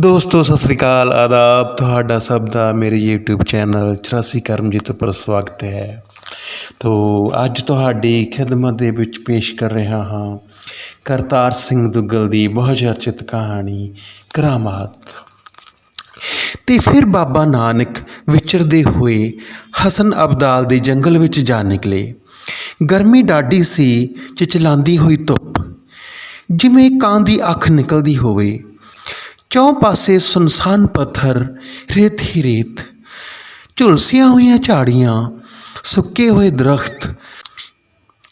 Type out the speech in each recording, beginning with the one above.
ਦੋਸਤੋ, ਸਤਿ ਸ੍ਰੀ ਅਕਾਲ। ਆਦਾਬ ਤੁਹਾਡਾ ਸਭ ਦਾ। ਮੇਰੇ YouTube ਚੈਨਲ 84 ਕਰਮਜੀਤ ਉੱਪਰ ਸਵਾਗਤ ਹੈ। ਤੋ, ਅੱਜ ਤੁਹਾਡੀ ਖਿਦਮਤ ਦੇ ਵਿੱਚ ਪੇਸ਼ ਕਰ ਰਿਹਾ ਹਾਂ ਕਰਤਾਰ ਸਿੰਘ ਦੁੱਗਲ ਦੀ ਬਹੁਤ ਚਰਚਿਤ ਕਹਾਣੀ, ਕਰਾਮਾਤ। ਤੇ ਫਿਰ ਬਾਬਾ ਨਾਨਕ ਵਿਚਰਦੇ ਹੋਏ ਹਸਨ ਅਬਦਾਲ ਦੇ ਜੰਗਲ ਵਿੱਚ ਜਾ ਨਿਕਲੇ। ਗਰਮੀ ਡਾਢੀ ਸੀ ਚਿਚਲਾਉਂਦੀ ਹੋਈ ਧੁੱਪ। ਜਿਵੇਂ ਕਾਂ ਦੀ ਅੱਖ ਨਿਕਲਦੀ ਹੋਵੇ। ਚੌਂ ਪਾਸੇ ਸੁਨਸਾਨ ਪੱਥਰ, ਰੇਤ ਹੀ ਰੇਤ, ਝੁਲਸੀਆਂ ਹੋਈਆਂ ਝਾੜੀਆਂ, ਸੁੱਕੇ ਹੋਏ ਦਰਖਤ।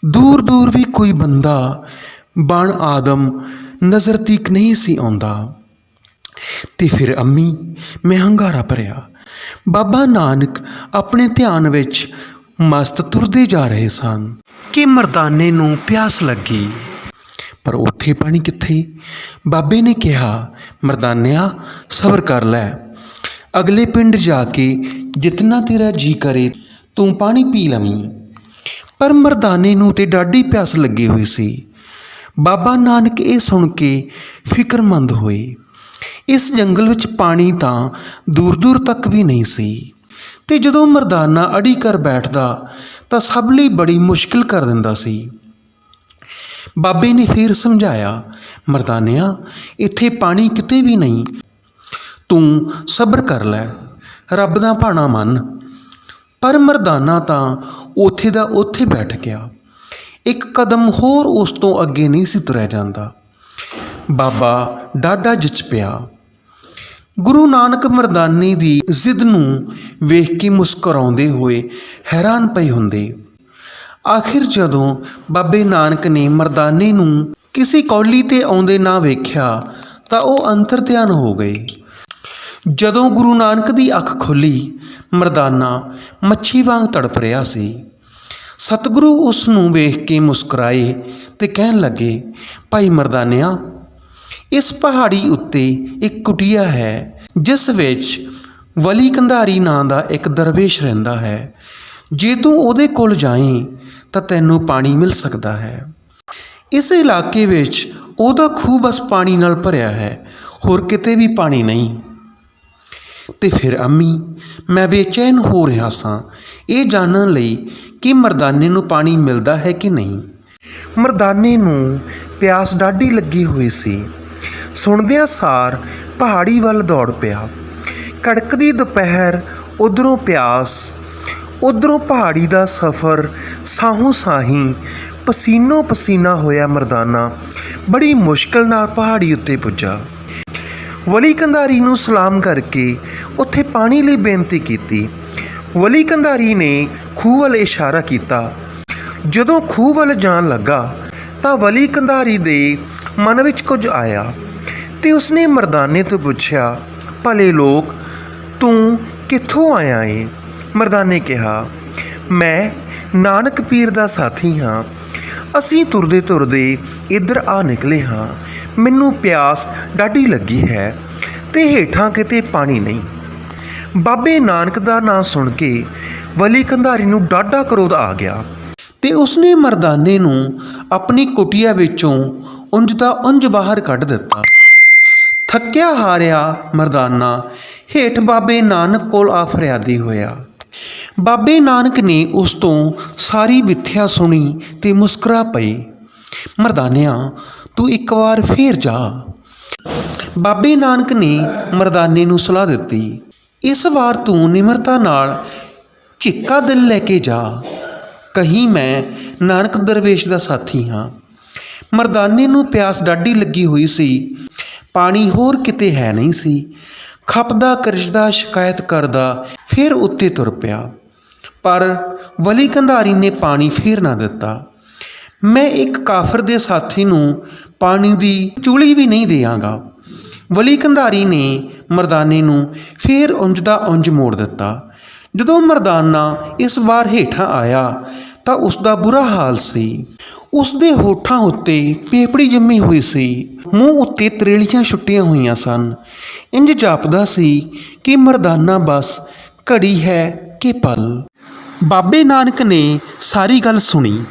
ਦੂਰ ਦੂਰ ਵੀ ਕੋਈ ਬੰਦਾ ਬਣ ਆਦਮ ਨਜ਼ਰ ਤੀਕ ਨਹੀਂ ਸੀ ਆਉਂਦਾ। ਤੇ ਫਿਰ ਅੰਮੀ ਮੈਂ ਹੰਗਾਰਾ ਭਰਿਆ। ਬਾਬਾ ਨਾਨਕ ਆਪਣੇ ਧਿਆਨ ਵਿੱਚ ਮਸਤ ਤੁਰਦੇ ਜਾ ਰਹੇ ਸਨ ਕਿ ਮਰਦਾਨੇ ਨੂੰ ਪਿਆਸ ਲੱਗੀ। ਪਰ ਉੱਥੇ ਪਾਣੀ ਕਿੱਥੇ? ਬਾਬੇ ਨੇ ਕਿਹਾ ਮਰਦਾਨਿਆ, ਸਬਰ ਕਰ ਲੈ। ਅਗਲੇ ਪਿੰਡ ਜਾ ਕੇ ਜਿਤਨਾ ਤੇਰਾ ਜੀ ਕਰੇ, ਤੂੰ ਪਾਣੀ ਪੀ ਲਵੀਂ। ਪਰ ਮਰਦਾਨੇ ਨੂੰ ਤੇ ਡਾਢੀ ਪਿਆਸ ਲੱਗੀ ਹੋਈ ਸੀ। ਬਾਬਾ ਨਾਨਕ ਇਹ ਸੁਣ ਕੇ ਫਿਕਰਮੰਦ ਹੋਏ। ਇਸ ਜੰਗਲ ਵਿੱਚ ਪਾਣੀ ਤਾਂ ਦੂਰ ਦੂਰ ਤੱਕ ਵੀ ਨਹੀਂ ਸੀ। ਤੇ ਜਦੋਂ ਮਰਦਾਨਾ ਅੜੀ ਕਰ ਬੈਠਦਾ, ਤਾਂ ਸਭ ਲਈ ਬੜੀ ਮੁਸ਼ਕਿਲ ਕਰ ਦਿੰਦਾ ਸੀ। ਬਾਬੇ ਨੇ ਫਿਰ ਸਮਝਾਇਆ ਮਰਦਾਨਿਆ ਇੱਥੇ ਪਾਣੀ ਕਿਤੇ ਵੀ ਨਹੀਂ। ਤੂੰ ਸਬਰ ਕਰ ਲੈ, ਰੱਬ ਦਾ ਭਾਣਾ ਮੰਨ। ਪਰ ਮਰਦਾਨਾ ਤਾਂ ਉੱਥੇ ਦਾ ਉੱਥੇ ਬੈਠ ਗਿਆ। ਇੱਕ ਕਦਮ ਹੋਰ ਉਸ ਤੋਂ ਅੱਗੇ ਨਹੀਂ ਸੀ ਤੁਰਿਆ ਜਾਂਦਾ। ਬਾਬਾ ਡਾਡਾ ਜਿਚ ਪਿਆ। ਗੁਰੂ ਨਾਨਕ ਮਰਦਾਨੇ ਦੀ ਜ਼ਿੱਦ ਨੂੰ ਵੇਖ ਕੇ ਮੁਸਕਰਾਉਂਦੇ ਹੋਏ ਹੈਰਾਨ ਪਏ ਹੁੰਦੇ। ਆਖਿਰ ਜਦੋਂ ਬਾਬੇ ਨਾਨਕ ਨੇ ਮਰਦਾਨੇ ਨੂੰ ਕਿਸੇ ਕੌਲੀ ਤੇ ਆਉਂਦੇ ਨਾ ਵੇਖਿਆ, ਤਾਂ ਉਹ ਅੰਤਰ ਧਿਆਨ ਹੋ ਗਏ। ਜਦੋਂ ਗੁਰੂ ਨਾਨਕ ਦੀ ਅੱਖ ਖੁੱਲੀ, ਮਰਦਾਨਾ, ਮੱਛੀ ਵਾਂਗ ਤੜਪ ਰਿਹਾ ਸੀ। ਸਤਿਗੁਰੂ ਉਸ ਨੂੰ ਵੇਖ ਕੇ ਮੁਸਕਰਾਏ ਤੇ ਕਹਿਣ ਲੱਗੇ, ਭਾਈ ਮਰਦਾਨਿਆ, ਇਸ ਪਹਾੜੀ ਉੱਤੇ ਇੱਕ ਕੁਟੀਆ ਹੈ, ਜਿਸ ਵਿੱਚ ਵਲੀ ਕੰਧਾਰੀ ਨਾਂ ਦਾ ਇੱਕ ਦਰਵੇਸ਼ ਰਹਿੰਦਾ ਹੈ। ਜੇ ਤੂੰ ਉਹਦੇ ਕੋਲ ਜਾਏ ਤਾਂ ਤੈਨੂੰ ਪਾਣੀ ਮਿਲ ਸਕਦਾ ਹੈ। ਇਸ ਇਲਾਕੇ ਵਿੱਚ ਉਹਦਾ ਖੂਹ ਬਸ ਪਾਣੀ ਨਾਲ ਭਰਿਆ ਹੈ, ਹੋਰ ਕਿਤੇ ਵੀ ਪਾਣੀ ਨਹੀਂ। ਤੇ ਫਿਰ ਅੰਮੀ, ਮੈਂ ਬੇਚੈਨ ਹੋ ਰਿਹਾ ਸਾਂ, ਇਹ ਜਾਣਨ ਲਈ ਕਿ ਮਰਦਾਨੇ ਨੂੰ ਪਾਣੀ ਮਿਲਦਾ ਹੈ ਕਿ ਨਹੀਂ। ਮਰਦਾਨੇ ਨੂੰ ਪਿਆਸ ਡਾਢੀ ਲੱਗੀ ਹੋਈ ਸੀ। ਸੁਣਦਿਆਂ ਸਾਰ ਪਹਾੜੀ ਵੱਲ ਦੌੜ ਪਿਆ। ਕੜਕਦੀ ਦੁਪਹਿਰ ਉਧਰੋਂ ਪਿਆਸ, ਉਧਰੋਂ ਪਹਾੜੀ ਦਾ ਸਫ਼ਰ ਸਾਹੋਂ ਸਾਹੀ ਪਸੀਨੋ ਪਸੀਨਾ ਹੋਇਆ ਮਰਦਾਨਾ, ਬੜੀ ਮੁਸ਼ਕਲ ਨਾਲ ਪਹਾੜੀ ਉੱਤੇ ਪੁੱਜਾ। ਵਲੀ ਕੰਧਾਰੀ ਨੂੰ ਸਲਾਮ ਕਰਕੇ ਉੱਥੇ ਪਾਣੀ ਲਈ ਬੇਨਤੀ ਕੀਤੀ। ਵਲੀ ਕੰਧਾਰੀ ਨੇ ਖੂਹ ਵੱਲ ਇਸ਼ਾਰਾ ਕੀਤਾ। ਜਦੋਂ ਖੂਹ ਵੱਲ ਜਾਣ ਲੱਗਾ, ਤਾਂ ਵਲੀ ਕੰਧਾਰੀ ਦੇ ਮਨ ਵਿੱਚ ਕੁਝ ਆਇਆ ਤੇ ਉਸਨੇ ਮਰਦਾਨੇ ਤੋਂ ਪੁੱਛਿਆ, ਭਲੇ ਲੋਕ, ਤੂੰ ਕਿੱਥੋਂ ਆਇਆ ਏ? ਮਰਦਾਨੇ ਕਿਹਾ, ਮੈਂ ਨਾਨਕ ਪੀਰ ਦਾ ਸਾਥੀ ਹਾਂ ਅਸੀਂ ਤੁਰਦੇ ਤੁਰਦੇ ਇੱਧਰ ਆ ਨਿਕਲੇ ਹਾਂ। ਮੈਨੂੰ ਪਿਆਸ ਡਾਢੀ ਲੱਗੀ ਹੈ ਤੇ ਹੇਠਾਂ ਕਿਤੇ ਪਾਣੀ ਨਹੀਂ। ਬਾਬੇ ਨਾਨਕ ਦਾ ਨਾਂ ਸੁਣ ਕੇ ਵਲੀ ਕੰਧਾਰੀ ਨੂੰ ਡਾਢਾ ਕਰੋਧ ਆ ਗਿਆ ਤੇ ਉਸਨੇ ਮਰਦਾਨੇ ਨੂੰ ਆਪਣੀ ਕੁਟੀਆ ਵਿੱਚੋਂ ਉਂਝ ਦਾ ਉਂਝ ਬਾਹਰ ਕੱਢ ਦਿੱਤਾ। ਥੱਕਿਆ ਹਾਰਿਆ ਮਰਦਾਨਾ ਹੇਠ ਬਾਬੇ ਨਾਨਕ ਕੋਲ ਆ ਫਰਿਆਦੀ ਹੋਇਆ। ਬਾਬੇ ਨਾਨਕ ਨੇ ਉਸ ਤੋਂ ਸਾਰੀ ਵਿਥਿਆ ਸੁਣੀ ਤੇ ਮੁਸਕਰਾ ਪਈ। ਮਰਦਾਨਿਆ, ਤੂੰ ਇੱਕ ਵਾਰ ਫੇਰ ਜਾ। ਬਾਬੇ ਨਾਨਕ ਨੇ ਮਰਦਾਨੇ ਨੂੰ ਸਲਾਹ ਦਿੱਤੀ, ਇਸ ਵਾਰ ਤੂੰ ਨਿਮਰਤਾ ਨਾਲ ਝਿੱਕਾ ਦਿਲ ਲੈ ਕੇ ਜਾ। ਕਹੀਂ ਮੈਂ ਨਾਨਕ ਦਰਵੇਸ਼ ਦਾ ਸਾਥੀ ਹਾਂ। ਮਰਦਾਨੇ ਨੂੰ ਪਿਆਸ ਡਾਢੀ ਲੱਗੀ ਹੋਈ ਸੀ। ਪਾਣੀ ਹੋਰ ਕਿਤੇ ਹੈ ਨਹੀਂ ਸੀ। ਖਪਦਾ ਕਰਜਦਾ, ਸ਼ਿਕਾਇਤ ਕਰਦਾ ਫਿਰ ਉੱਤੇ ਤੁਰ ਪਿਆ। ਪਰ ਵਲੀ ਕੰਧਾਰੀ ਨੇ ਪਾਣੀ ਫੇਰ ਨਾ ਦਿੱਤਾ। ਮੈਂ ਇੱਕ ਕਾਫਰ ਦੇ ਸਾਥੀ ਨੂੰ ਪਾਣੀ ਦੀ ਚੂਲੀ ਵੀ ਨਹੀਂ ਦੇਵਾਂਗਾ ਵਲੀ ਕੰਧਾਰੀ ਨੇ ਮਰਦਾਨੇ ਨੂੰ ਫੇਰ ਉਂਝ ਦਾ ਉਂਝ ਮੋੜ ਦਿੱਤਾ। ਜਦੋਂ ਮਰਦਾਨਾ ਇਸ ਵਾਰ ਹੇਠਾਂ ਆਇਆ ਤਾਂ ਉਸ ਦਾ ਬੁਰਾ ਹਾਲ ਸੀ। ਉਸ ਦੇ ਹੋਠਾਂ ਉੱਤੇ ਪੇਪੜੀ ਜੰਮੀ ਹੋਈ ਸੀ। ਮੂੰਹ ਉੱਤੇ ਤਰੇਲੀਆਂ ਛੁੱਟੀਆਂ ਹੋਈਆਂ ਸਨ। ਇੰਜ ਜਾਪਦਾ ਸੀ ਕਿ ਮਰਦਾਨਾ ਬਸ ਘੜੀ ਹੈ ਕਿ ਪਲ। ਬਾਬੇ ਨਾਨਕ ਨੇ ਸਾਰੀ ਗੱਲ ਸੁਣੀ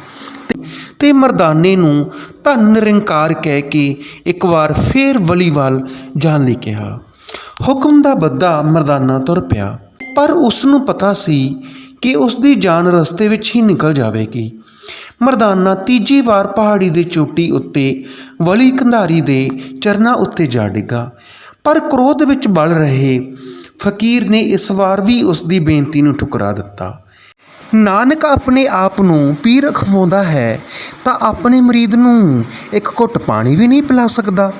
ਤੇ- ਮਰਦਾਨੇ ਨੂੰ ਧੰਨ ਨਿਰੰਕਾਰ ਕਹਿ ਕੇ ਇੱਕ ਵਾਰ ਫੇਰ ਵਲੀ ਵੱਲ ਜਾਣ ਲਈ ਕਿਹਾ। ਹੁਕਮ ਦਾ ਬੱਦਾ ਮਰਦਾਨਾ ਤੁਰ ਪਿਆ, ਪਰ ਉਸ ਨੂੰ ਪਤਾ ਸੀ ਕਿ ਉਸ ਦੀ ਜਾਨ ਰਸਤੇ ਵਿੱਚ ਹੀ ਨਿਕਲ ਜਾਵੇਗੀ। ਮਰਦਾਨਾ ਤੀਜੀ ਵਾਰ ਪਹਾੜੀ ਦੀ ਚੋਟੀ ਉੱਤੇ ਵਲੀ ਕੰਧਾਰੀ ਦੇ ਚਰਨਾਂ ਉੱਤੇ ਜਾ ਡਿੱਗਾ, ਪਰ ਕ੍ਰੋਧ ਵਿੱਚ ਬਲ ਰਹੇ ਫਕੀਰ ਨੇ ਇਸ ਵਾਰ ਵੀ ਉਸ ਦੀ ਬੇਨਤੀ ਨੂੰ ਠੁਕਰਾ ਦਿੱਤਾ। ਨਾਨਕ ਆਪਣੇ ਆਪ ਨੂੰ ਪੀ ਰਖਵਾਉਂਦਾ ਹੈ, ਤਾਂ ਆਪਣੇ ਮਰੀਦ ਨੂੰ ਇੱਕ ਘੁੱਟ ਪਾਣੀ ਵੀ ਨਹੀਂ ਪਿਲਾ ਸਕਦਾ।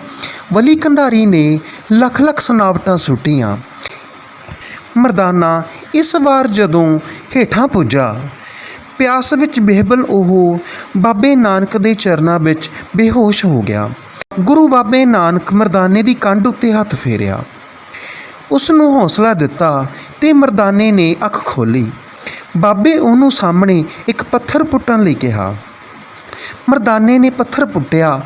ਵਲੀ ਕੰਧਾਰੀ ਨੇ ਲੱਖ ਲੱਖ ਸੁਨਾਵਟਾਂ ਸੁੱਟੀਆਂ। ਮਰਦਾਨਾ ਇਸ ਵਾਰ ਜਦੋਂ ਹੇਠਾਂ ਪੁੱਜਾ, ਪਿਆਸ ਵਿੱਚ ਬੇਹਬਲ ਉਹ ਬਾਬੇ ਨਾਨਕ ਦੇ ਚਰਨਾਂ ਵਿੱਚ ਬੇਹੋਸ਼ ਹੋ ਗਿਆ। ਗੁਰੂ ਬਾਬੇ ਨਾਨਕ ਮਰਦਾਨੇ ਦੀ ਕੰਢ ਉੱਤੇ ਹੱਥ ਫੇਰਿਆ। ਉਸ ਨੂੰ ਹੌਸਲਾ ਦਿੱਤਾ ਤੇ ਮਰਦਾਨੇ ਨੇ ਅੱਖ ਖੋਲੀ ਬਾਬੇ ਉਹਨੂੰ ਸਾਹਮਣੇ ਇੱਕ ਪੱਥਰ ਪੁੱਟਣ ਲਈ ਕਿਹਾ। ਮਰਦਾਨੇ ਨੇ ਪੱਥਰ ਪੁੱਟਿਆ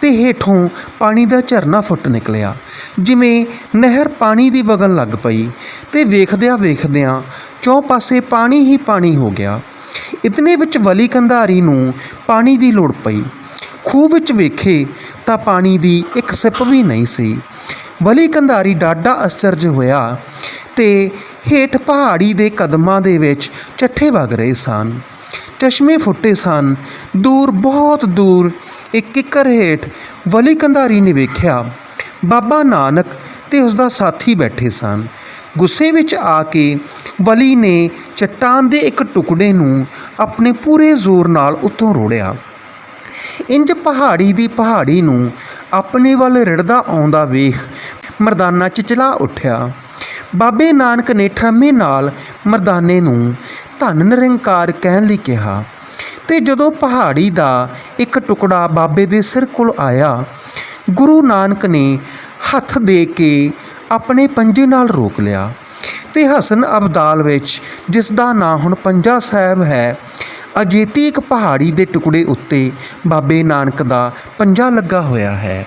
ਤੇ ਹੇਠੋਂ ਪਾਣੀ ਦਾ ਝਰਨਾ ਫੁੱਟ ਨਿਕਲਿਆ। ਜਿਵੇਂ ਨਹਿਰ ਪਾਣੀ ਦੀ ਵਗਣ ਲੱਗ ਪਈ ਤੇ ਵੇਖਦਿਆਂ ਵੇਖਦਿਆਂ ਚੌਂ ਪਾਸੇ ਪਾਣੀ ਹੀ ਪਾਣੀ ਹੋ ਗਿਆ। ਇਤਨੇ ਵਿੱਚ ਵਲੀ ਕੰਧਾਰੀ ਨੂੰ ਪਾਣੀ ਦੀ ਲੋੜ ਪਈ। ਖੂਹ ਵਿੱਚ ਵੇਖੇ ਤਾਂ ਪਾਣੀ ਦੀ ਇੱਕ ਸਿਪ ਵੀ ਨਹੀਂ ਸੀ। ਵਲੀ ਕੰਧਾਰੀ ਡਾਡਾ ਅਸਚਰਜ ਹੋਇਆ ਤੇ ਹੇਠ ਪਹਾੜੀ ਦੇ ਕਦਮਾਂ ਦੇ ਵਿੱਚ ਚੱਠੇ ਵਗ ਰਹੇ ਸਨ। ਚਸ਼ਮੇ ਫੁੱਟੇ ਸਨ। ਦੂਰ, ਬਹੁਤ ਦੂਰ, ਇੱਕ ਕਿੱਕਰ ਹੇਠ ਵਲੀ ਕੰਧਾਰੀ ਨੇ ਵੇਖਿਆ, ਬਾਬਾ ਨਾਨਕ ਤੇ ਉਸ ਦਾ ਸਾਥੀ ਬੈਠੇ ਸਨ। ਗੁੱਸੇ ਵਿੱਚ ਆ ਕੇ ਵਲੀ ਨੇ ਚਟਾਨ ਦੇ ਇੱਕ ਟੁਕੜੇ ਨੂੰ ਆਪਣੇ ਪੂਰੇ ਜ਼ੋਰ ਨਾਲ ਉੱਤੋਂ ਰੋੜਿਆ। ਇੰਜ ਪਹਾੜੀ ਦੀ ਪਹਾੜੀ ਨੂੰ ਆਪਣੇ ਵੱਲ ਰਿੜਦਾ ਆਉਂਦਾ ਵੇਖ ਮਰਦਾਨਾ ਚਿਚਲਾ ਉੱਠਿਆ। ਬਾਬੇ ਨਾਨਕ ਨੇ ਠਰਮੇ ਨਾਲ ਮਰਦਾਨੇ ਨੂੰ ਧੰਨ ਨਿਰੰਕਾਰ ਕਹਿਣ ਲਈ ਕਿਹਾ, ਤੇ ਜਦੋਂ ਪਹਾੜੀ ਦਾ ਇੱਕ ਟੁਕੜਾ ਬਾਬੇ ਦੇ ਸਿਰ ਕੋਲ ਆਇਆ, ਗੁਰੂ ਨਾਨਕ ਨੇ ਹੱਥ ਦੇ ਕੇ ਆਪਣੇ ਪੰਜੇ ਨਾਲ ਰੋਕ ਲਿਆ ਤੇ ਹਸਨ ਅਬਦਾਲ ਵਿੱਚ, ਜਿਸ ਦਾ ਨਾਂ ਹੁਣ ਪੰਜਾ ਸਾਹਿਬ ਹੈ ਅਜੇਤੀ ਇੱਕ ਪਹਾੜੀ ਦੇ ਟੁਕੜੇ ਉੱਤੇ ਬਾਬੇ ਨਾਨਕ ਦਾ ਪੰਜਾ ਲੱਗਾ ਹੋਇਆ ਹੈ।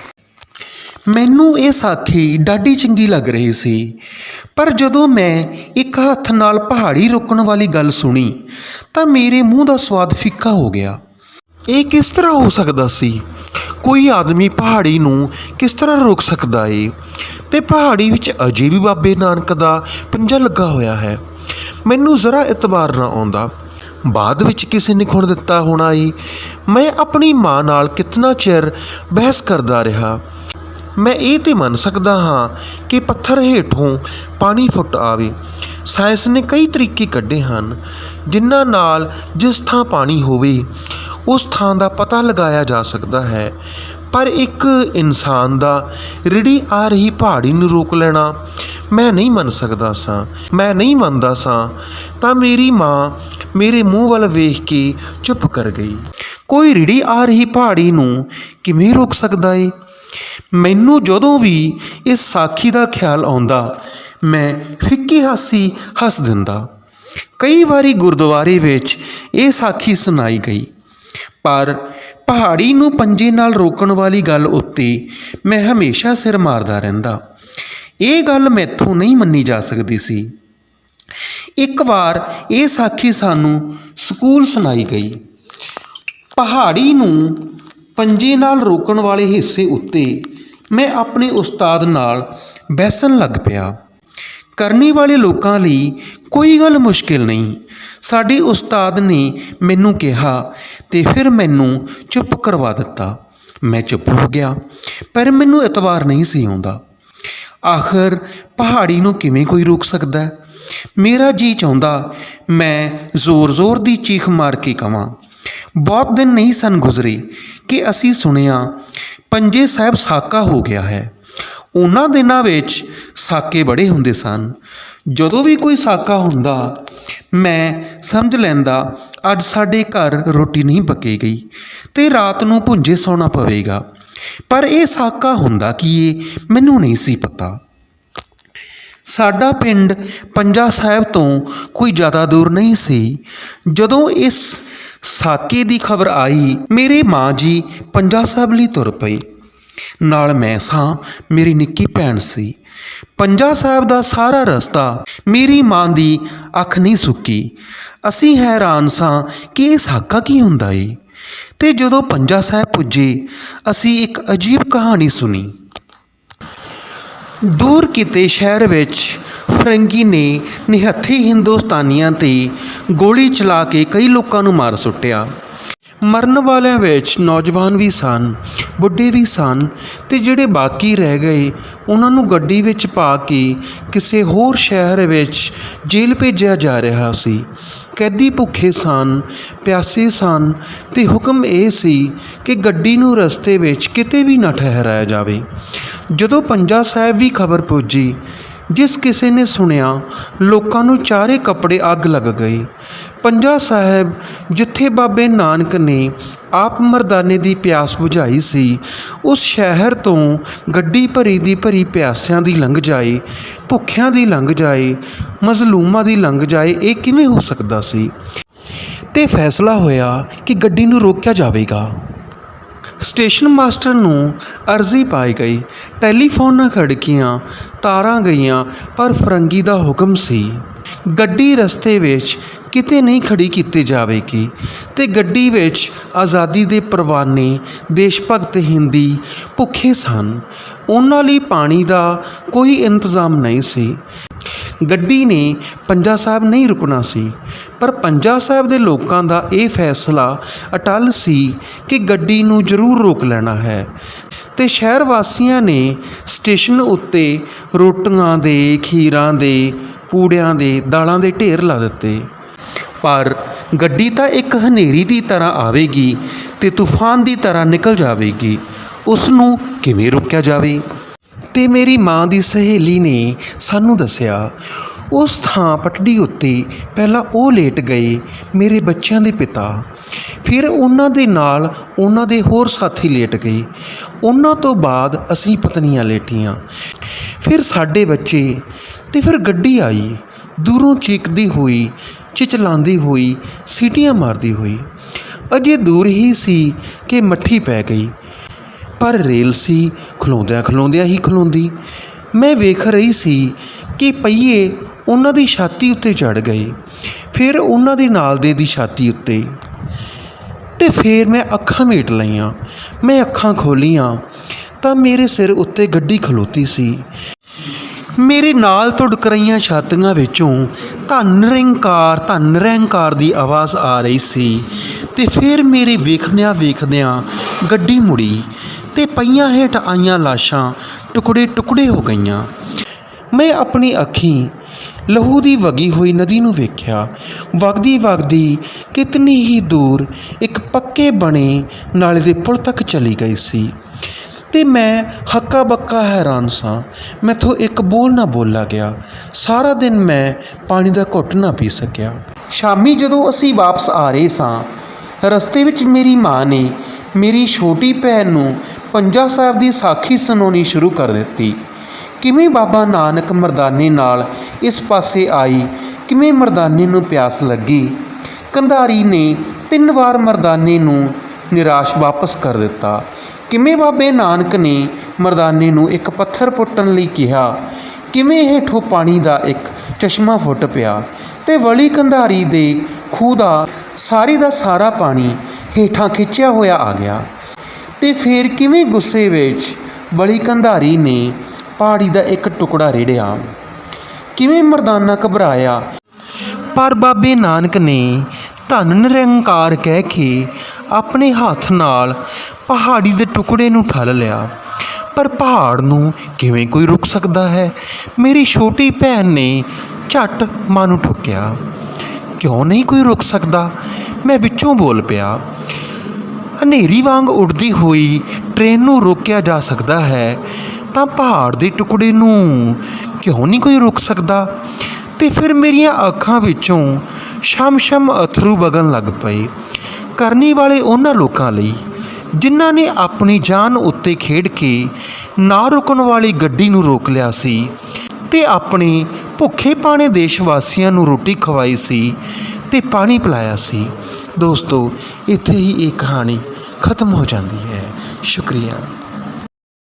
ਮੈਨੂੰ ਇਹ ਸਾਖੀ ਡਾਢੀ ਚੰਗੀ ਲੱਗ ਰਹੀ ਸੀ। ਪਰ ਜਦੋਂ ਮੈਂ ਇੱਕ ਹੱਥ ਨਾਲ ਪਹਾੜੀ ਰੋਕਣ ਵਾਲੀ ਗੱਲ ਸੁਣੀ, ਤਾਂ ਮੇਰੇ ਮੂੰਹ ਦਾ ਸਵਾਦ ਫਿੱਕਾ ਹੋ ਗਿਆ। ਇਹ ਕਿਸ ਤਰ੍ਹਾਂ ਹੋ ਸਕਦਾ ਸੀ? ਕੋਈ ਆਦਮੀ ਪਹਾੜੀ ਨੂੰ ਕਿਸ ਤਰ੍ਹਾਂ ਰੋਕ ਸਕਦਾ ਏ? ਤੇ ਪਹਾੜੀ ਵਿੱਚ ਅਜੇ ਵੀ ਬਾਬੇ ਨਾਨਕ ਦਾ ਪੰਜਾ ਲੱਗਾ ਹੋਇਆ ਹੈ। ਮੈਨੂੰ ਜ਼ਰਾ ਇਤਬਾਰ ਨਾ ਆਉਂਦਾ। ਬਾਅਦ ਵਿੱਚ ਕਿਸੇ ਨੇ ਖੁਣ ਦਿੱਤਾ ਹੋਣਾ ਏ। ਮੈਂ ਆਪਣੀ ਮਾਂ ਨਾਲ ਕਿਤਨਾ ਚਿਰ ਬਹਿਸ ਕਰਦਾ ਰਿਹਾ। ਮੈਂ ਇਹ ਤੇ ਮੰਨ ਸਕਦਾ ਹਾਂ ਕਿ ਪੱਥਰ ਹੇਠੋਂ ਪਾਣੀ ਫੁੱਟ ਆਵੇ। ਸਾਇੰਸ ਨੇ ਕਈ ਤਰੀਕੇ ਕੱਢੇ ਹਨ, ਜਿਨ੍ਹਾਂ ਨਾਲ ਜਿਸ ਥਾਂ ਪਾਣੀ ਹੋਵੇ, ਉਸ ਥਾਂ ਦਾ ਪਤਾ ਲਗਾਇਆ ਜਾ ਸਕਦਾ ਹੈ। ਪਰ ਇੱਕ ਇਨਸਾਨ ਦਾ ਰਿੜੀ ਆ ਰਹੀ ਪਹਾੜੀ ਨੂੰ ਰੋਕ ਲੈਣਾ ਮੈਂ ਨਹੀਂ ਮੰਨ ਸਕਦਾ ਸਾਂ। ਮੈਂ ਨਹੀਂ ਮੰਨਦਾ ਸਾਂ, ਤਾਂ ਮੇਰੀ ਮਾਂ ਮੇਰੇ ਮੂੰਹ ਵੱਲ ਵੇਖ ਕੇ ਚੁੱਪ ਕਰ ਗਈ। ਕੋਈ ਰਿੜੀ ਆ ਰਹੀ ਪਹਾੜੀ ਨੂੰ ਕਿਵੇਂ ਰੋਕ ਸਕਦਾ ਏ? ਮੈਨੂੰ ਜਦੋਂ ਵੀ ਇਸ ਸਾਖੀ ਦਾ ਖਿਆਲ ਆਉਂਦਾ, ਮੈਂ ਫਿੱਕੀ ਹਾਸੀ ਹੱਸ ਦਿੰਦਾ। ਕਈ ਵਾਰੀ ਗੁਰਦੁਆਰੇ ਵਿੱਚ ਇਹ ਸਾਖੀ ਸੁਣਾਈ ਗਈ। ਪਰ ਪਹਾੜੀ ਨੂੰ ਪੰਜੇ ਨਾਲ ਰੋਕਣ ਵਾਲੀ ਗੱਲ ਉੱਤੇ ਮੈਂ ਹਮੇਸ਼ਾ ਸਿਰ ਮਾਰਦਾ ਰਹਿੰਦਾ। ਇਹ ਗੱਲ ਮੈਥੋਂ ਨਹੀਂ ਮੰਨੀ ਜਾ ਸਕਦੀ ਸੀ। ਇੱਕ ਵਾਰ ਇਹ ਸਾਖੀ ਸਾਨੂੰ ਸਕੂਲ ਸੁਣਾਈ ਗਈ। ਪਹਾੜੀ ਨੂੰ ਪੰਜੇ ਨਾਲ ਰੋਕਣ ਵਾਲੇ ਹਿੱਸੇ ਉੱਤੇ ਮੈਂ ਆਪਣੇ ਉਸਤਾਦ ਨਾਲ ਬਹਿਸਣ ਲੱਗ ਪਿਆ। ਕਰਨੀ ਵਾਲੇ ਲੋਕਾਂ ਲਈ ਕੋਈ ਗੱਲ ਮੁਸ਼ਕਿਲ ਨਹੀਂ। ਸਾਡੇ ਉਸਤਾਦ ਨੇ ਮੈਨੂੰ ਕਿਹਾ ਤੇ ਫਿਰ ਮੈਨੂੰ ਚੁੱਪ ਕਰਵਾ ਦਿੱਤਾ। ਮੈਂ ਚੁੱਪ ਹੋ ਗਿਆ, ਪਰ ਮੈਨੂੰ ਇਤਵਾਰ ਨਹੀਂ ਸੀ ਆਉਂਦਾ। ਆਖਰ ਪਹਾੜੀ ਨੂੰ ਕਿਵੇਂ ਕੋਈ ਰੋਕ ਸਕਦਾ? ਮੇਰਾ ਜੀ ਚਾਹੁੰਦਾ ਮੈਂ ਜ਼ੋਰ-ਜ਼ੋਰ ਦੀ ਚੀਖ ਮਾਰ ਕੇ ਕਵਾਂ। ਬਹੁਤ ਦਿਨ ਨਹੀਂ ਸਨ ਗੁਜ਼ਰੇ ਕਿ ਅਸੀਂ ਸੁਣਿਆ ਪੰਜੇ ਸਾਹਿਬ ਸਾਕਾ ਹੋ ਗਿਆ ਹੈ। ਉਹਨਾਂ ਦਿਨਾਂ ਵਿੱਚ ਸਾਕੇ ਬੜੇ ਹੁੰਦੇ ਸਨ। ਜਦੋਂ ਵੀ ਕੋਈ ਸਾਕਾ ਹੁੰਦਾ, ਮੈਂ ਸਮਝ ਲੈਂਦਾ, ਅੱਜ ਸਾਡੇ ਘਰ ਰੋਟੀ ਨਹੀਂ ਪੱਕੇਗੀ ਤੇ ਰਾਤ ਨੂੰ ਭੁੰਜੇ ਸੌਣਾ ਪਵੇਗਾ। ਪਰ ਇਹ ਸਾਕਾ ਹੁੰਦਾ ਕੀ ਇਹ ਮੈਨੂੰ ਨਹੀਂ ਸੀ ਪਤਾ। ਸਾਡਾ ਪਿੰਡ ਪੰਜਾ ਸਾਹਿਬ ਤੋਂ ਕੋਈ ਜ਼ਿਆਦਾ ਦੂਰ ਨਹੀਂ ਸੀ। ਜਦੋਂ ਇਸ ਸਾਕੇ ਦੀ ਖਬਰ ਆਈ, ਮੇਰੇ ਮਾਂ ਜੀ ਪੰਜਾ ਸਾਹਿਬ ਲਈ ਤੁਰ ਪਈ ਨਾਲ ਮੈਂ ਸਾਂ, ਮੇਰੀ ਨਿੱਕੀ ਭੈਣ ਸੀ। ਪੰਜਾ ਸਾਹਿਬ ਦਾ ਸਾਰਾ ਰਸਤਾ ਮੇਰੀ ਮਾਂ ਦੀ ਅੱਖ ਨਹੀਂ ਸੁੱਕੀ। ਅਸੀਂ ਹੈਰਾਨ ਸਾਂ ਕਿ ਇਹ ਸਾਕਾ ਕੀ ਹੁੰਦਾ ਏ। ਤੇ ਜਦੋਂ ਪੰਜਾ ਸਾਹਿਬ ਪੁੱਜੇ, ਅਸੀਂ ਇੱਕ ਅਜੀਬ ਕਹਾਣੀ ਸੁਣੀ। ਦੂਰ ਕਿਤੇ ਸ਼ਹਿਰ ਵਿੱਚ ਫਰੰਗੀ ਨੇ ਨਿਹੱਥੇ ਹਿੰਦੁਸਤਾਨੀਆਂ ਤੇ ਗੋਲੀ ਚਲਾ ਕੇ ਕਈ ਲੋਕਾਂ ਨੂੰ ਮਾਰ ਸੁੱਟਿਆ। ਮਰਨ ਵਾਲਿਆਂ ਵਿੱਚ ਨੌਜਵਾਨ ਵੀ ਸਨ, ਬੁੱਢੇ ਵੀ ਸਨ ਤੇ ਜਿਹੜੇ ਬਾਕੀ ਰਹਿ ਗਏ, ਉਹਨਾਂ ਨੂੰ ਗੱਡੀ ਵਿੱਚ ਪਾ ਕੇ ਕਿਸੇ ਹੋਰ ਸ਼ਹਿਰ ਵਿੱਚ ਜੇਲ੍ਹ ਭੇਜਿਆ ਜਾ ਰਿਹਾ ਸੀ। ਕੈਦੀ ਭੁੱਖੇ ਸਨ, ਪਿਆਸੇ ਸਨ ਤੇ ਹੁਕਮ ਇਹ ਸੀ ਕਿ ਗੱਡੀ ਨੂੰ ਰਸਤੇ ਵਿੱਚ ਕਿਤੇ ਵੀ ਨਾ ਠਹਿਰਾਇਆ ਜਾਵੇ। ਜਦੋਂ ਪੰਜਾ ਸਾਹਿਬ ਵੀ ਖਬਰ ਪੁੱਜੀ, ਜਿਸ ਕਿਸੇ ਨੇ ਸੁਣਿਆ, ਲੋਕਾਂ ਨੂੰ ਚਾਰੇ ਕੱਪੜੇ ਅੱਗ ਲੱਗ ਗਈ। ਪੰਜਾ ਸਾਹਿਬ ਜਿੱਥੇ ਬਾਬੇ ਨਾਨਕ ਨੇ ਆਪ ਮਰਦਾਨੇ ਦੀ ਪਿਆਸ ਬੁਝਾਈ ਸੀ, ਉਸ ਸ਼ਹਿਰ ਤੋਂ ਗੱਡੀ ਭਰੀ ਦੀ ਭਰੀ ਪਿਆਸਿਆਂ ਦੀ ਲੰਘ ਜਾਏ, ਭੁੱਖਿਆਂ ਦੀ ਲੰਘ ਜਾਏ, ਮਜ਼ਲੂਮਾਂ ਦੀ ਲੰਘ ਜਾਏ, ਇਹ ਕਿਵੇਂ ਹੋ ਸਕਦਾ ਸੀ? ਤੇ ਫੈਸਲਾ ਹੋਇਆ ਕਿ ਗੱਡੀ ਨੂੰ ਰੋਕਿਆ ਜਾਵੇਗਾ। ਸਟੇਸ਼ਨ ਮਾਸਟਰ ਨੂੰ ਅਰਜ਼ੀ ਪਾਈ ਗਈ। ਟੈਲੀਫੋਨਾਂ ਖੜਕੀਆਂ, ਤਾਰਾਂ ਗਈਆਂ, ਪਰ ਫਰੰਗੀ ਦਾ ਹੁਕਮ ਸੀ। ਗੱਡੀ ਰਸਤੇ ਵਿੱਚ ਕਿਤੇ ਨਹੀਂ ਖੜੀ ਕੀਤੀ ਜਾਵੇਗੀ ਤੇ ਗੱਡੀ ਵਿੱਚ ਆਜ਼ਾਦੀ ਦੇ ਪਰਵਾਨੇ ਦੇਸ਼ ਭਗਤ ਹਿੰਦੀ ਭੁੱਖੇ ਸਨ। ਉਹਨਾਂ ਲਈ ਪਾਣੀ ਦਾ ਕੋਈ ਇੰਤਜ਼ਾਮ ਨਹੀਂ ਸੀ। ਗੱਡੀ ਨੇ ਪੰਜਾ ਸਾਹਿਬ ਨਹੀਂ ਰੁਕਣਾ ਸੀ। ਪਰ ਪੰਜਾ ਸਾਹਿਬ ਦੇ ਲੋਕਾਂ ਦਾ ਇਹ ਫੈਸਲਾ ਅਟਲ ਸੀ ਕਿ ਗੱਡੀ ਨੂੰ ਜ਼ਰੂਰ ਰੋਕ ਲੈਣਾ ਹੈ। ਤੇ ਸ਼ਹਿਰ ਵਾਸੀਆਂ ਨੇ ਸਟੇਸ਼ਨ ਉੱਤੇ ਰੋਟੀਆਂ ਦੇ, ਖੀਰਾਂ ਦੇ, ਪੂੜਿਆਂ ਦੇ, ਦਾਲਾਂ ਦੇ ਢੇਰ ਲਾ ਦਿੱਤੇ। ਪਰ ਗੱਡੀ ਤਾਂ ਇੱਕ ਹਨੇਰੀ ਦੀ ਤਰ੍ਹਾਂ ਆਵੇਗੀ ਤੇ ਤੂਫਾਨ ਦੀ ਤਰ੍ਹਾਂ ਨਿਕਲ ਜਾਵੇਗੀ। ਉਸ ਨੂੰ ਕਿਵੇਂ ਰੋਕਿਆ ਜਾਵੇ? ਤੇ ਮੇਰੀ ਮਾਂ ਦੀ ਸਹੇਲੀ ਨੇ ਸਾਨੂੰ ਦੱਸਿਆ, ਉਸ ਥਾਂ ਪਟੜੀ ਉੱਤੇ ਪਹਿਲਾਂ ਉਹ ਲੇਟ ਗਏ ਮੇਰੇ ਬੱਚਿਆਂ ਦੇ ਪਿਤਾ। ਫਿਰ ਉਹਨਾਂ ਦੇ ਨਾਲ ਉਹਨਾਂ ਦੇ ਹੋਰ ਸਾਥੀ ਲੇਟ ਗਏ। ਉਹਨਾਂ ਤੋਂ ਬਾਅਦ ਅਸੀਂ ਪਤਨੀਆਂ ਲੇਟੀਆਂ। ਫਿਰ ਸਾਡੇ ਬੱਚੇ ਤੇ ਫਿਰ ਗੱਡੀ ਆਈ। ਦੂਰੋਂ ਚੀਕਦੀ ਹੋਈ ਚਿਚਲਾਉਂਦੀ ਹੋਈ, ਸੀਟੀਆਂ ਮਾਰਦੀ ਹੋਈ। ਅਜੇ ਦੂਰ ਹੀ ਸੀ ਕਿ ਮੱਠੀ ਪੈ ਗਈ। ਪਰ ਰੇਲ ਸੀ, ਖਲੋਂਦਿਆਂ ਖਲੋਂਦਿਆਂ ਹੀ ਖਲੋਂਦੀ। ਮੈਂ ਵੇਖ ਰਹੀ ਸੀ ਕਿ ਪਹੀਏ ਉਹਨਾਂ ਦੀ ਛਾਤੀ ਉੱਤੇ ਚੜ ਗਏ, ਫਿਰ ਉਹਨਾਂ ਦੇ ਨਾਲ ਦੇ ਦੀ ਛਾਤੀ ਉੱਤੇ। ਤੇ ਫਿਰ ਮੈਂ ਅੱਖਾਂ ਮੀਟ ਲਈਆਂ। ਮੈਂ ਅੱਖਾਂ ਖੋਲੀਆਂ ਤਾਂ ਮੇਰੇ ਸਿਰ ਉੱਤੇ ਗੱਡੀ ਖਲੋਤੀ ਸੀ। ਮੇਰੇ ਨਾਲ ਧੁੜਕ ਰਹੀਆਂ ਛਾਤੀਆਂ ਵਿੱਚੋਂ ਧੰਨ ਰਿੰਕਾਰ, ਧੰਨ ਰੈਂਕਾਰ ਦੀ ਆਵਾਜ਼ ਆ ਰਹੀ ਸੀ। ਤੇ ਫਿਰ ਮੇਰੇ ਵੇਖਦਿਆਂ ਵੇਖਦਿਆਂ ਗੱਡੀ ਮੁੜੀ। ਤੇ ਪਈਆਂ ਹੇਠ ਆਈਆਂ ਲਾਸ਼ਾਂ ਟੁਕੜੇ ਟੁਕੜੇ ਹੋ ਗਈਆਂ। ਮੈਂ ਆਪਣੀ ਅੱਖੀਂ ਲਹੂ ਦੀ ਵਗੀ ਹੋਈ ਨਦੀ ਨੂੰ ਵੇਖਿਆ। ਵਗਦੀ ਵਗਦੀ ਕਿਤਨੀ ਹੀ ਦੂਰ ਇੱਕ ਪੱਕੇ ਬਣੇ ਨਾਲੇ ਦੇ ਪੁਲ ਤੱਕ ਚਲੀ ਗਈ ਸੀ। ਤੇ ਮੈਂ ਹੱਕਾ ਬੱਕਾ ਹੈਰਾਨ ਸਾਂ। ਮੈਥੋਂ ਇੱਕ ਬੋਲ ਨਾ ਬੋਲਾ ਗਿਆ। ਸਾਰਾ ਦਿਨ ਮੈਂ ਪਾਣੀ ਦਾ ਘੁੱਟ ਨਾ ਪੀ ਸਕਿਆ। ਸ਼ਾਮੀ ਜਦੋਂ ਅਸੀਂ ਵਾਪਸ ਆ ਰਹੇ ਸਾਂ, ਰਸਤੇ ਵਿੱਚ ਮੇਰੀ ਮਾਂ ਨੇ ਮੇਰੀ ਛੋਟੀ ਭੈਣ ਨੂੰ ਪੰਜਾ ਸਾਹਿਬ ਦੀ ਸਾਖੀ ਸੁਣਾਉਣੀ ਸ਼ੁਰੂ ਕਰ ਦਿੱਤੀ। ਕਿਵੇਂ ਬਾਬਾ ਨਾਨਕ ਮਰਦਾਨੇ ਨਾਲ ਇਸ ਪਾਸੇ ਆਈ? ਕਿਵੇਂ ਮਰਦਾਨੇ ਨੂੰ ਪਿਆਸ ਲੱਗੀ? ਕੰਧਾਰੀ ਨੇ ਤਿੰਨ ਵਾਰ ਮਰਦਾਨੇ ਨੂੰ ਨਿਰਾਸ਼ ਵਾਪਸ ਕਰ ਦਿੱਤਾ। ਕਿਵੇਂ ਬਾਬੇ ਨਾਨਕ ਨੇ ਮਰਦਾਨੇ ਨੂੰ ਇੱਕ ਪੱਥਰ ਪੁੱਟਣ ਲਈ ਕਿਹਾ? ਕਿਵੇਂ ਹੇਠੋਂ ਪਾਣੀ ਦਾ ਇੱਕ ਚਸ਼ਮਾ ਫੁੱਟ ਪਿਆ? ਤੇ ਵਲੀ ਕੰਧਾਰੀ ਦੇ ਖੂਹ ਦਾ ਸਾਰੀ ਦਾ ਸਾਰਾ ਪਾਣੀ ਹੇਠਾਂ ਖਿੱਚਿਆ ਹੋਇਆ ਆ ਗਿਆ। ਤੇ ਫਿਰ ਕਿਵੇਂ ਗੁੱਸੇ ਵਿੱਚ ਬਲੀ ਕੰਧਾਰੀ ਨੇ ਪਹਾੜੀ ਦਾ ਇੱਕ ਟੁਕੜਾ ਰੇੜਿਆ? ਕਿਵੇਂ ਮਰਦਾਨਾ ਘਬਰਾਇਆ? ਪਰ ਬਾਬੇ ਨਾਨਕ ਨੇ ਧੰਨ ਨਿਰੰਕਾਰ ਕਹਿ ਕੇ ਆਪਣੇ ਹੱਥ ਨਾਲ ਪਹਾੜੀ ਦੇ ਟੁਕੜੇ ਨੂੰ ਠੱਲ ਲਿਆ। ਪਰ ਪਹਾੜ ਨੂੰ ਕਿਵੇਂ ਕੋਈ ਰੁਕ ਸਕਦਾ ਹੈ? ਮੇਰੀ ਛੋਟੀ ਭੈਣ ਨੇ ਝੱਟ ਮਾਂ ਨੂੰ ਠੋਕਿਆ। ਕਿਉਂ ਨਹੀਂ ਕੋਈ ਰੁਕ ਸਕਦਾ? ਮੈਂ ਵਿੱਚੋਂ ਬੋਲ ਪਿਆ। ਹਨੇਰੀ ਵਾਂਗ ਉੱਡਦੀ ਹੋਈ ਟ੍ਰੇਨ ਨੂੰ ਰੋਕਿਆ ਜਾ ਸਕਦਾ ਹੈ, ਤਾਂ ਪਹਾੜ ਦੇ ਟੁਕੜੇ ਨੂੰ ਕਿਉਂ ਨਹੀਂ ਕੋਈ ਰੋਕ ਸਕਦਾ? ਤੇ ਫਿਰ ਮੇਰੀਆਂ ਅੱਖਾਂ ਵਿੱਚੋਂ ਸ਼ਮ-ਸ਼ਮ ਅਥਰੂ ਵਗਣ ਲੱਗ ਪਏ। ਕਰਨੀ ਵਾਲੇ ਉਹਨਾਂ ਲੋਕਾਂ ਲਈ, ਜਿਨ੍ਹਾਂ ਨੇ ਆਪਣੀ ਜਾਨ ਉੱਤੇ ਖੇਡ ਕੇ ਨਾ ਰੁਕਣ ਵਾਲੀ ਗੱਡੀ ਨੂੰ ਰੋਕ ਲਿਆ ਸੀ ਤੇ ਆਪਣੇ ਭੁੱਖੇ ਪਾਣੇ ਦੇਸ਼ ਵਾਸੀਆਂ ਨੂੰ ਰੋਟੀ ਖਵਾਈ ਸੀ ਤੇ ਪਾਣੀ ਪਿਲਾਇਆ ਸੀ। ਦੋਸਤੋ, ਇੱਥੇ ਹੀ ਇਹ ਕਹਾਣੀ ਖਤਮ ਹੋ ਜਾਂਦੀ ਹੈ। ਸ਼ੁਕਰੀਆ।